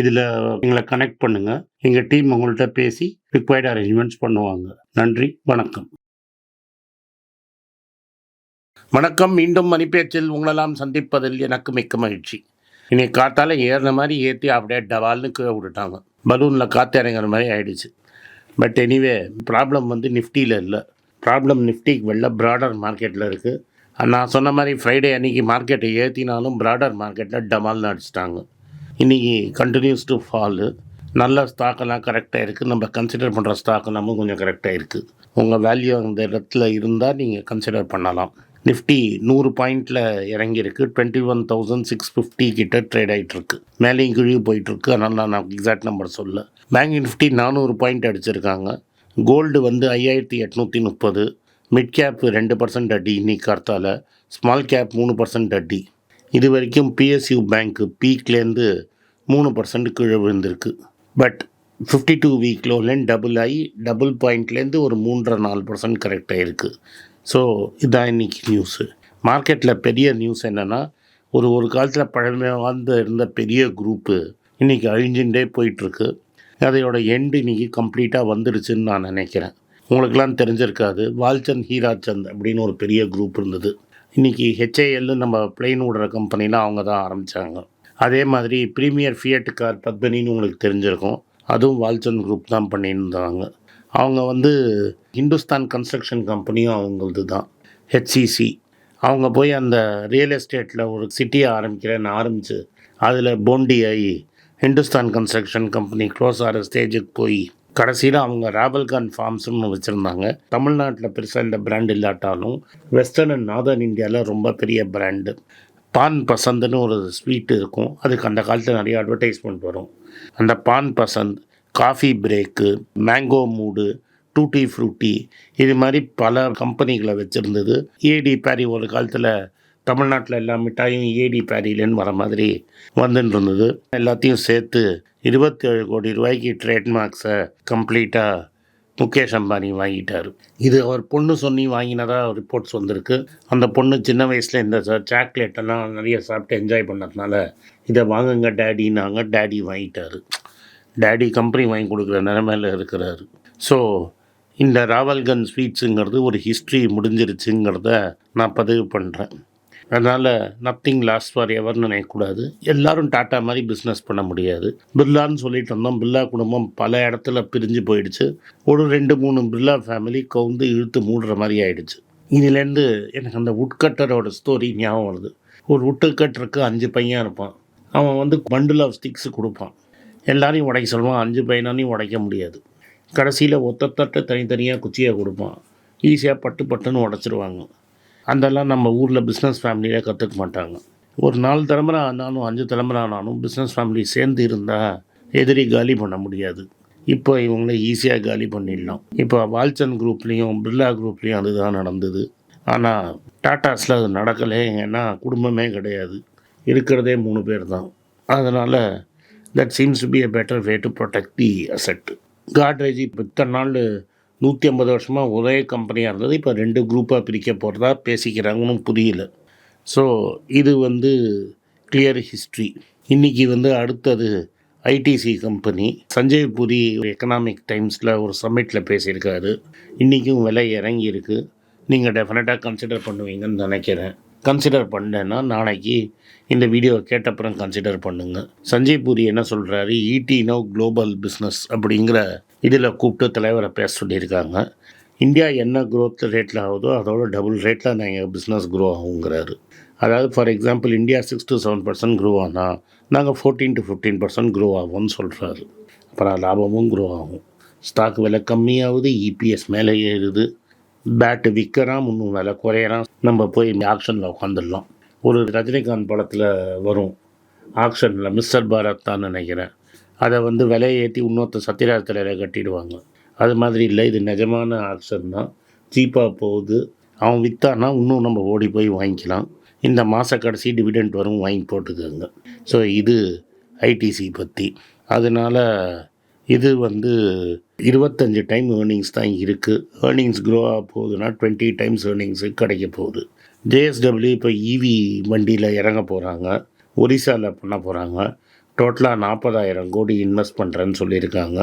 இதில் எங்களை கனெக்ட் பண்ணுங்கள் எங்கள் டீம் உங்கள்கிட்ட பேசி ரிக்வயர்டு அரேஞ்ச்மெண்ட்ஸ் பண்ணுவாங்க. நன்றி வணக்கம். வணக்கம் மீண்டும் மணிப்பேச்சில் உங்களெல்லாம் சந்திப்பதில் எனக்கு மிக்க மகிழ்ச்சி. இன்னைக்கு காத்தால ஏறின மாதிரி ஏற்றி அப்படியே டவால்னு கீழே விட்டுட்டாங்க. பலூனில் காற்று இறங்குற மாதிரி ஆயிடுச்சு. பட் எனிவே ப்ராப்ளம் வந்து நிஃப்டியில் இல்லை. ப்ராப்ளம் நிஃப்டிக்கு வெளில ப்ராடர் மார்க்கெட்டில் இருக்குது நான் சொன்ன மாதிரி ஃப்ரைடே அன்றைக்கி மார்க்கெட்டை ஏற்றினாலும் ப்ராடர் மார்க்கெட்டில் டமால்னு அடிச்சிட்டாங்க. இன்றைக்கி கண்டினியூஸ் டு ஃபாலு நல்ல ஸ்டாக்கெல்லாம் கரெக்டாக இருக்குது நம்ம கன்சிடர் பண்ணுற ஸ்டாக் எல்லாமும் கொஞ்சம் கரெக்டாக இருக்குது உங்கள் வேல்யூ அந்த இடத்துல இருந்தால் நீங்கள் கன்சிடர் பண்ணலாம். நிஃப்டி நூறு பாயிண்டில் இறங்கியிருக்கு. Twenty one thousand six fifty கிட்ட ட்ரேட் ஆகிட்டுருக்கு மேலேயும் கீழே போயிட்டுருக்கு. அதனால் நான் எக்ஸாக்ட் நம்பர் சொல்ல பேங்க் நிஃப்டி நானூறு பாயிண்ட் அடிச்சிருக்காங்க. கோல்டு வந்து ஐயாயிரத்தி எட்நூற்றி முப்பது. மிட் கேப் ரெண்டு பர்சன்ட் அடி இன்னைக்கு கார்த்தால. ஸ்மால் கேப் மூணு பர்சன்ட் அடி. இது வரைக்கும் பிஎஸ்யூ பேங்க்கு பீக்லேருந்து மூணு பர்சன்ட் கீழே விழுந்திருக்கு. பட் ஃபிஃப்டி டூ வீக் லோன்லேருந்து டபுள் ஆகி டபுள் பாயிண்ட்லேருந்து ஒரு மூன்றரை நாலு பர்சன்ட் கரெக்டாக இருக்குது ஸோ இதான் இன்னைக்கு நியூஸு மார்க்கெட்டில் பெரிய நியூஸ் என்னென்னா ஒரு ஒரு காலத்தில் பழமை வாழ்ந்து இருந்த பெரிய குரூப்பு இன்றைக்கி அழிஞ்சுட்டே போயிட்டுருக்கு. அதையோட எண்டு இன்றைக்கி கம்ப்ளீட்டாக வந்துடுச்சுன்னு நான் நினைக்கிறேன். உங்களுக்கெல்லாம் தெரிஞ்சிருக்காது. வால்சந்த் ஹீராச்சந்த் அப்படின்னு ஒரு பெரிய குரூப் இருந்தது. இன்றைக்கி ஹெச்ஏஎல்னு நம்ம பிளெயின் விடுற கம்பெனிலாம் அவங்க தான் ஆரம்பித்தாங்க அதே மாதிரி ப்ரீமியர் ஃபியட் கார் பத்மினின்னு உங்களுக்கு தெரிஞ்சிருக்கும். அதுவும் வால்சந்த் குரூப் தான் பண்ணியிருந்தாங்க. அவங்க வந்து ஹிந்துஸ்தான் கன்ஸ்ட்ரக்ஷன் கம்பெனியும் அவங்களது தான். ஹெச்சிசி அவங்க போய் அந்த ரியல் எஸ்டேட்டில் ஒரு சிட்டியை ஆரம்பிக்கிறேன்னு ஆரம்பித்து அதில் போண்டி ஆகி ஹிந்துஸ்தான் கன்ஸ்ட்ரக்ஷன் கம்பெனி க்ளோஸ் ஆகிற ஸ்டேஜுக்கு போய் கடைசியில் அவங்க ராவல்கான் ஃபார்ம்ஸ்னு வச்சுருந்தாங்க. தமிழ்நாட்டில் பெருசாக இந்த பிராண்ட் இல்லாட்டாலும் வெஸ்டர்ன் அண்ட் நார்தர்ன் இந்தியாவில் ரொம்ப பெரிய பிராண்டு பான் பசந்துன்னு ஒரு ஸ்வீட் இருக்கும். அதுக்கு அந்த காலத்தில் நிறைய அட்வர்டைஸ்மெண்ட் வரும். அந்த Pan Pasand coffee break mango mood tutti frutti இது மாதிரி பல கம்பெனிகளை வச்சுருந்தது. ஏடி பேரி ஒரு காலத்தில் தமிழ்நாட்டில் எல்லா மிட்டாயும் ஏடி பேரிலேன்னு வர மாதிரி வந்துட்டு இருந்தது எல்லாத்தையும் சேர்த்து இருபத்தேழு கோடி ரூபாய்க்கு ட்ரேட்மார்க்ஸை கம்ப்ளீட்டாக முகேஷ் அம்பானி வாங்கிட்டார். இது அவர் பொண்ணு சொல்லி வாங்கினதாக ரிப்போர்ட்ஸ் வந்திருக்கு. அந்த பொண்ணு சின்ன வயசில் இந்த சாக்லேட்டெல்லாம் நிறைய சாப்பிட்டு என்ஜாய் பண்ணதுனால இதை வாங்குங்க டேடின்னாங்க டேடி வாங்கிட்டார். டேடி கம்பெனி வாங்கி கொடுக்குற நிலைமையில் இருக்கிறாரு. ஸோ இந்த ராவல்கன் ஸ்வீட்ஸுங்கிறது ஒரு ஹிஸ்ட்ரி முடிஞ்சிருச்சுங்கிறத நான் பதிவு பண்ணுறேன் அதனால் நத்திங் லாஸ்ட் ஃபார் எவர்னு நினைக்கக்கூடாது. எல்லாரும் டாட்டா மாதிரி பிஸ்னஸ் பண்ண முடியாது. பிர்லான்னு சொல்லிட்டு இருந்தோம். பிர்லா குடும்பம் பல இடத்துல பிரிஞ்சு போயிடுச்சு. ஒரு ரெண்டு மூணு பிர்லா ஃபேமிலி கவுந்து இழுத்து மூடுற மாதிரி ஆயிடுச்சு. இதுலேருந்து எனக்கு அந்த உட்கட்டரோட ஸ்டோரி ஞாபகம் வருது. ஒரு உட்டுக்கட்டருக்கு அஞ்சு பையன் இருப்பான். அவன் வந்து பண்டில் ஆஃப் ஸ்டிக்ஸ் கொடுப்பான். எல்லாரையும் உடைக்க சொல்லுவான். அஞ்சு பையனாலையும் உடைக்க முடியாது. கடைசியில் ஒத்தத்தட்ட தனித்தனியாக குச்சியாக கொடுப்பான். ஈஸியாக பட்டு பட்டுன்னு உடச்சிருவாங்க. அதெல்லாம் நம்ம ஊரில் பிஸ்னஸ் ஃபேமிலியில் கற்றுக்க மாட்டாங்க. ஒரு நாலு தலைமுறை ஆனாலும் அஞ்சு தலைமுறை ஆனாலும் பிஸ்னஸ் ஃபேமிலி சேர்ந்து இருந்தால் எதிரி காலி பண்ண முடியாது. இப்போ இவங்களை ஈஸியாக காலி பண்ணிடலாம். இப்போ வால்சந்த் குரூப்லேயும் பிர்லா குரூப்லேயும் அதுதான் நடந்தது. ஆனால் டாட்டாஸில் அது நடக்கலை. ஏன்னா குடும்பமே கிடையாது. இருக்கிறதே மூணு பேர் தான் அதனால் that seems to be a better way to protect the asset Godrej இப்போ இத்தனை நாள் நூற்றி ஐம்பது வருஷமாக ஒரே கம்பெனியாக இருந்தது. இப்போ ரெண்டு குரூப்பாக பிரிக்க போகிறதா பேசிக்கிறாங்கன்னு புரியல. ஸோ இது வந்து கிளியர் ஹிஸ்ட்ரி இன்றைக்கி வந்து அடுத்தது ITC company Sanjay Puri economic டைம்ஸில் ஒரு சம்மிட்டில் பேசியிருக்காரு. இன்றைக்கும் விலை இறங்கியிருக்கு. நீங்கள் டெஃபினட்டாக கன்சிடர் பண்ணுவீங்கன்னு நினைக்கிறேன். கன்சிடர் பண்ணேன்னா நாளைக்கு இந்த வீடியோவை கேட்டப்புறம் கன்சிடர் பண்ணுங்கள் சஞ்சய் பூரி என்ன சொல்கிறாரு ஈட்டி நோ குளோபல் பிஸ்னஸ் அப்படிங்கிற இதில் கூப்பிட்டு தலைவரை பேச சொல்லியிருக்காங்க. இந்தியா என்ன க்ரோத் ரேட்டில் ஆகுதோ அதோட டபுள் ரேட்டில் நாங்கள் பிஸ்னஸ் க்ரோ ஆகுங்கிறாரு. அதாவது for example India six to seven percent grow ஆனால் நாங்கள் fourteen to fifteen percent grow ஆகும்னு சொல்கிறாரு அப்புறம் லாபமும் க்ரோ ஆகும். ஸ்டாக் விலை கம்மியாகுது இபிஎஸ் மேலே ஏறுது. பேட்டு விற்கிறான் இன்னும் விலை குறையறான் நம்ம போய் ஆக்ஷனில் உட்காந்துடலாம் ஒரு ரஜினிகாந்த் படத்தில் வரும். ஆக்ஷனில் மிஸ்டர் பாரத் தான் நினைக்கிறேன். அதை வந்து விலையை ஏற்றி இன்னொருத்த சத்தியராஜத்தில் கட்டிடுவாங்க. அது மாதிரி இல்லை இது நிஜமான ஆக்ஷன் தான். சீப்பாக போகுது. அவன் விற்றான்னா இன்னும் நம்ம ஓடி போய் வாங்கிக்கலாம். இந்த மாத கடைசி டிவிடெண்ட் வரும் வாங்கி போட்டுக்கோங்க. ஸோ இது ஐடிசி பற்றி அதனால் இது வந்து இருபத்தஞ்சி டைம் ஏர்னிங்ஸ் தான் இருக்குது ஏர்னிங்ஸ் க்ரோ ஆக போகுதுன்னா டுவெண்ட்டி டைம்ஸ் ஏர்னிங்ஸு கிடைக்க போகுது. ஜேஎஸ்டபிள்யூ இப்போ இவி வண்டியில் இறங்க போகிறாங்க ஒரிசாவில் பண்ண போகிறாங்க டோட்டலாக நாற்பதாயிரம் கோடி இன்வெஸ்ட் பண்ணுறேன்னு சொல்லியிருக்காங்க.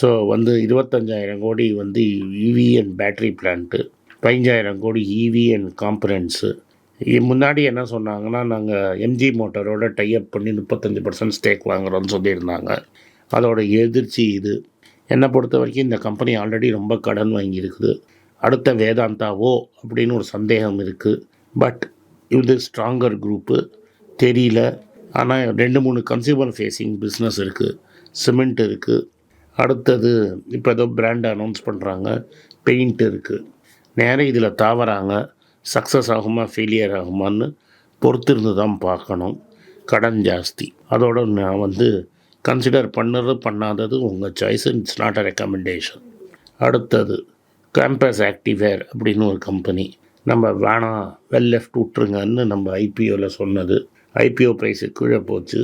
ஸோ வந்து இருபத்தஞ்சாயிரம் கோடி வந்து இவி அண்ட் பேட்ரி பிளான்ட்டு பதினஞ்சாயிரம் கோடி இவி அண்ட் காம்பனன்ட்ஸு முன்னாடி என்ன சொன்னாங்கன்னா நாங்கள் எம்ஜி மோட்டரோட டைப் பண்ணி முப்பத்தஞ்சு பர்சன்ட் ஸ்டேக் வாங்குறோன்னு சொல்லியிருந்தாங்க. அதோட எதிர்ச்சி இது. என்னை பொறுத்த வரைக்கும் இந்த கம்பெனி ஆல்ரெடி ரொம்ப கடன் வாங்கியிருக்குது. அடுத்த வேதாந்தாவோ அப்படின்னு ஒரு சந்தேகம் இருக்குது பட் இது ஸ்ட்ராங்கர் குரூப்பு தெரியல. ஆனால் ரெண்டு மூணு கன்சியூமர் ஃபேஸிங் பிஸ்னஸ் இருக்குது சிமெண்ட் இருக்குது அடுத்தது இப்போ ஏதோ பிராண்ட் அனௌன்ஸ் பண்ணுறாங்க பெயிண்ட் இருக்குது நேரம் இதில் தாவறாங்க. சக்ஸஸ் ஆகுமா ஃபெயிலியர் ஆகுமான்னு பொறுத்திருந்து தான் பார்க்கணும். கடன் ஜாஸ்தி. அதோட நான் வந்து கன்சிடர் பண்ணுறது பண்ணாதது உங்கள் choice it's not a recommendation அடுத்தது கேம்பஸ் ஆக்டிவேர் அப்படின்னு ஒரு கம்பெனி நம்ம வேணாம் வெல் லெஃப்ட் விட்ருங்கன்னு நம்ம ஐபிஓவில் சொன்னது. ஐபிஓ ப்ரைஸு கீழே போச்சு.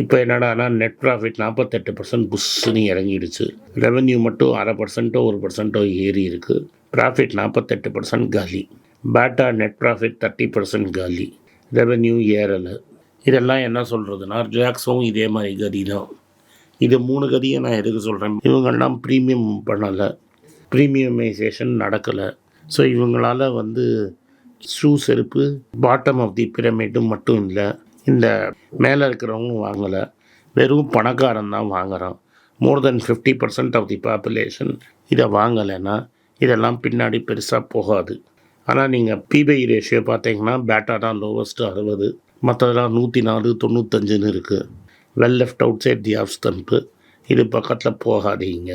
இப்போ என்னடானா நெட் ப்ராஃபிட் நாற்பத்தெட்டு பர்சன்ட் புஷ்ஷுன்னு இறங்கிடுச்சு. ரெவென்யூ மட்டும் அரை பர்சன்ட்டோ ஒரு பர்சன்ட்டோ ஏறி இருக்குது ப்ராஃபிட் நாற்பத்தெட்டு பர்சன்ட் காலி. Bata net profit thirty percent காலி. ரெவென்யூ ஏறலை. இதெல்லாம் என்ன சொல்கிறதுனா ஜாக்ஸும் இதே மாதிரி கதி தான். இது மூணு கதியை நான் எதுக்கு சொல்கிறேன் இவங்கெல்லாம் ப்ரீமியம் பண்ணலை. ப்ரீமியமைசேஷன் நடக்கலை. ஸோ இவங்களால் வந்து ஷூ செருப்பு பாட்டம் ஆஃப் தி பிரமிடும் மட்டும் இல்லை இந்த மேலே இருக்கிறவங்களும் வாங்கலை. வெறும் பணக்காரன் தான் வாங்குகிறான் more than fifty percent of the population இதை வாங்கலைன்னா இதெல்லாம் பின்னாடி பெருசாக போகாது. ஆனால் நீங்கள் பிபிஐ ரேஷியோ பார்த்தீங்கன்னா பேட்டா தான் லோவஸ்ட்டு அறுபது. மற்றதெல்லாம் நூற்றி நாலு தொண்ணூத்தஞ்சுன்னு இருக்குது well left outside the off stump இது பக்கத்தில் போகாதீங்க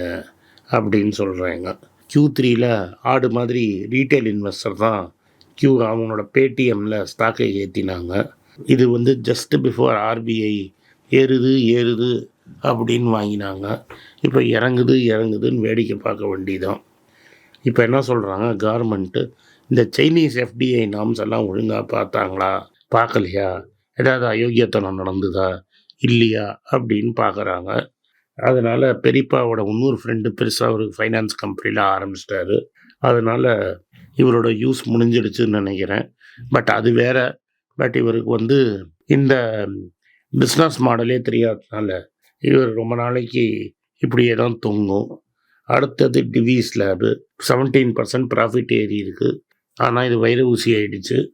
அப்படின்னு சொல்கிறாங்க க்யூ த்ரீயில் ஆடு மாதிரி ரீட்டைல் இன்வெஸ்டர் தான் க்யூ அவங்களோட பேடிஎம்மில் ஸ்டாக்கை ஏற்றினாங்க இது வந்து ஜஸ்ட் பிஃபோர் ஆர்பிஐ ஏறுது ஏறுது அப்படின்னு வாங்கினாங்க. இப்போ இறங்குது இறங்குதுன்னு வேடிக்கை பார்க்க வேண்டியதான் இப்போ என்ன சொல்கிறாங்க கவர்மெண்ட்டு இந்த சைனீஸ் எஃப்டிஐ நாம்ஸ் எல்லாம் ஒழுங்காக பார்த்தாங்களா? பார்க்கலையா? ஏதாவது அயோக்கியத்தனம் நடந்துதா? இல்லையா? அப்படின்னு பார்க்குறாங்க. அதனால் பெரியப்பாவோட இன்னொரு ஃப்ரெண்டு பெருசாக ஒரு ஃபைனான்ஸ் கம்பெனியில் ஆரம்பிச்சிட்டாரு. அதனால் இவரோட யூஸ் முடிஞ்சிடுச்சுன்னு நினைக்கிறேன். பட் அது வேற பட் இவருக்கு வந்து இந்த பிஸ்னஸ் மாடலே தெரியாததுனால இவர் ரொம்ப நாளைக்கு இப்படியே தான் தொங்கும். அடுத்தது Divi's lab. Seventeen percent profit ஏறி இருக்குது ஆனால் இது வயிறு ஊசி ஆகிடுச்சு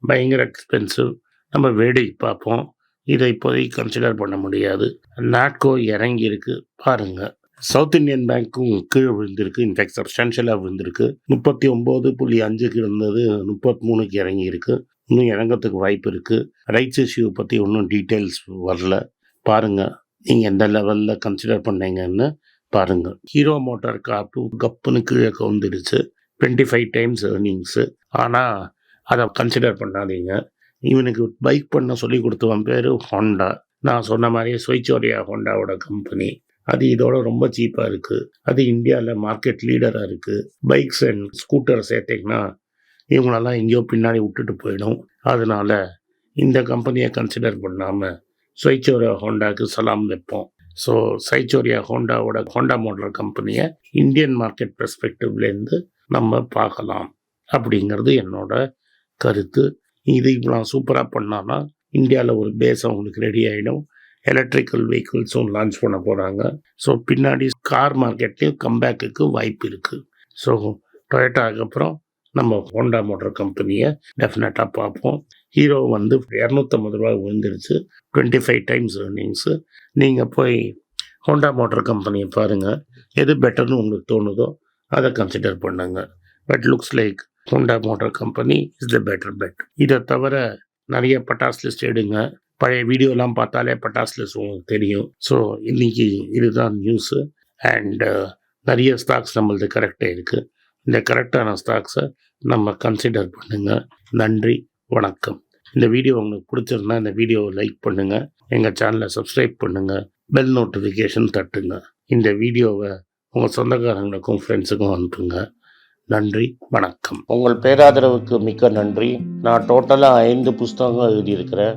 பயங்கர எக்ஸ்பென்சிவ் நம்ம வேடிக்கை பார்ப்போம். இதை இப்போதைக்கு கன்சிடர் பண்ண முடியாது. நாட்கோ இறங்கி பாருங்கள் சவுத் இந்தியன் பேங்க்கும் கீழே விழுந்திருக்கு. இன்ஃபேக்ட் சப்ஸ்டான்ஷியலாக விழுந்திருக்கு. முப்பத்தி ஒம்பது புள்ளி அஞ்சுக்கு இருந்தது. முப்பத்தி மூணுக்கு இறங்கியிருக்கு. இன்னும் இறங்கறதுக்கு வாய்ப்பு இருக்குது ரைட்ஸ் இஷ்யூ பற்றி ஒன்றும் டீட்டெயில்ஸ் வரல. பாருங்கள் நீங்கள் எந்த லெவலில் கன்சிடர் பண்ணீங்கன்னு பாருங்கள் ஹீரோ மோட்டார் காப்பு கப்புன்னு கீழே கவுந்துடுச்சு. டுவெண்ட்டி ஃபைவ் டைம்ஸ் ஏர்னிங்ஸு ஆனால் அதை கன்சிடர் பண்ணாதீங்க. இவனுக்கு பைக் பண்ண சொல்லி கொடுத்தவன் பேர் ஹோண்டா நான் சொன்ன மாதிரியே ஸ்வைச்சோரியா ஹோண்டாவோட கம்பெனி அது இதோட ரொம்ப சீப்பாக இருக்குது அது இந்தியாவில் மார்க்கெட் லீடராக இருக்குது பைக்ஸ் அண்ட் ஸ்கூட்டர் சேர்த்திங்கன்னா இவங்களெல்லாம் எங்கேயோ பின்னாடி விட்டுட்டு போயிடும். அதனால இந்த கம்பெனியை கன்சிடர் பண்ணாமல் சைச்சோரியா ஹோண்டாக்கு சலாம் வைப்போம். ஸோ சைச்சோரியா ஹோண்டாவோட ஹோண்டா மோட்டர் கம்பெனியை இந்தியன் மார்க்கெட் பெர்ஸ்பெக்டிவ்லேருந்து நம்ம பார்க்கலாம். அப்படிங்கிறது என்னோட கருத்து. இது இவ்வளோ சூப்பராக பண்ணான்னா இந்தியாவில் ஒரு பேஸ் அவங்களுக்கு ரெடி ஆகிடும் எலக்ட்ரிக்கல் வெஹிக்கிள்ஸும் லான்ச் பண்ண போகிறாங்க ஸோ பின்னாடி கார் மார்க்கெட்லேயும் கம்பேக்குக்கு வாய்ப்பு இருக்குது ஸோ டொயட்டாக்கு அப்புறம் நம்ம ஹோண்டா மோட்டார் கம்பெனியை டெஃபினட்டாக பார்ப்போம். ஹீரோ வந்து இரநூத்தம்பது ரூபா விழுந்துருச்சு டுவெண்ட்டி ஃபைவ் டைம்ஸ் ஏர்னிங்ஸு நீங்கள் போய் ஹோண்டா மோட்டார் கம்பெனியை பாருங்கள் எது பெட்டர்னு உங்களுக்கு தோணுதோ அதை கன்சிடர் பண்ணுங்க. But looks like Honda motor company is the better bet இதை தவிர நிறைய பட்டாஸ் லிஸ்ட் எடுங்க. பழைய வீடியோலாம் பார்த்தாலே பட்டாஸ் லிஸ்ட் உங்களுக்கு தெரியும். ஸோ இன்னைக்கு இதுதான் நியூஸு அண்டு uh, நிறைய ஸ்டாக்ஸ் நம்மளது கரெக்டாக இருக்குது இந்த கரெக்டான ஸ்டாக்ஸை நம்ம கன்சிடர் பண்ணுங்கள் நன்றி வணக்கம். இந்த வீடியோ உங்களுக்கு பிடிச்சிருந்தா இந்த வீடியோவை லைக் பண்ணுங்கள் எங்கள் சேனலை சப்ஸ்கிரைப் பண்ணுங்கள் பெல் நோட்டிஃபிகேஷன் தட்டுங்க. இந்த வீடியோவை உங்கள் சொந்தக்காரங்களுக்கும் ஃப்ரெண்ட்ஸுக்கும் அனுப்புங்க. நன்றி வணக்கம். உங்கள் பேராதரவுக்கு மிக்க நன்றி. நான் டோட்டலாக ஐந்து புஸ்தகங்கள் எழுதியிருக்கிறேன்.